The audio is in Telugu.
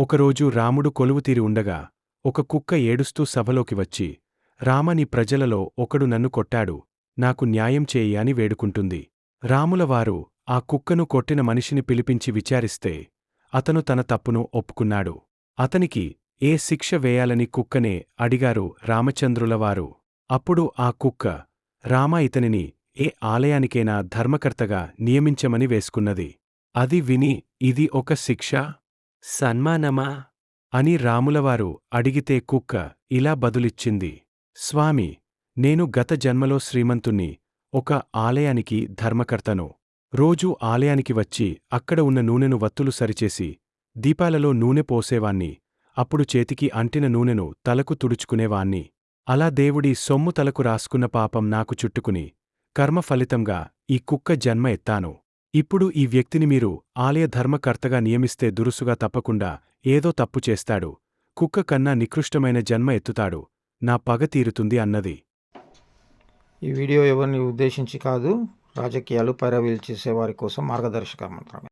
ఒకరోజు రాముడు కొలువుతీరి ఉండగా ఒక కుక్క ఏడుస్తూ సభలోకి వచ్చి రామని ప్రజలలో ఒకడు నన్ను కొట్టాడు నాకు న్యాయం చేయి అని వేడుకుంటుంది. రాములవారు ఆ కుక్కను కొట్టిన మనిషిని పిలిపించి విచారిస్తే అతను తన తప్పును ఒప్పుకున్నాడు. అతనికి ఏ శిక్ష వేయాలని కుక్కనే అడిగారు రామచంద్రులవారు. అప్పుడు ఆ కుక్క రామ ఇతనిని ఏ ఆలయానికైనా ధర్మకర్తగా నియమించమని వేసుకున్నది. అది విని ఇది ఒక శిక్ష? సన్మానమా అని రాములవారు అడిగితే కుక్క ఇలా బదులిచ్చింది స్వామి నేను గత జన్మలో శ్రీమంతుణ్ణి ఒక ఆలయానికి ధర్మకర్తను. రోజూ ఆలయానికి వచ్చి అక్కడ ఉన్న నూనెను వత్తులు సరిచేసి దీపాలలో నూనె పోసేవాణ్ణి. అప్పుడు చేతికి అంటిన నూనెను తలకు తుడుచుకునేవాణ్ణి. అలా దేవుడి సొమ్ము తలకు రాసుకున్న పాపం నాకు చుట్టుకుని కర్మ ఫలితంగా ఈ కుక్క జన్మ ఎత్తాను. ఇప్పుడు ఈ వ్యక్తిని మీరు ఆలయ ధర్మకర్తగా నియమిస్తే దురుసుగా తప్పకుండా ఏదో తప్పు చేస్తాడు. కుక్క కన్నా నికృష్టమైన జన్మ ఎత్తుతాడు. నా పగ తీరుతుంది అన్నది. ఈ వీడియో ఎవరిని ఉద్దేశించి కాదు రాజకీయాలు పైరవీలు చేసే వారి కోసం మార్గదర్శకం మాత్రమే.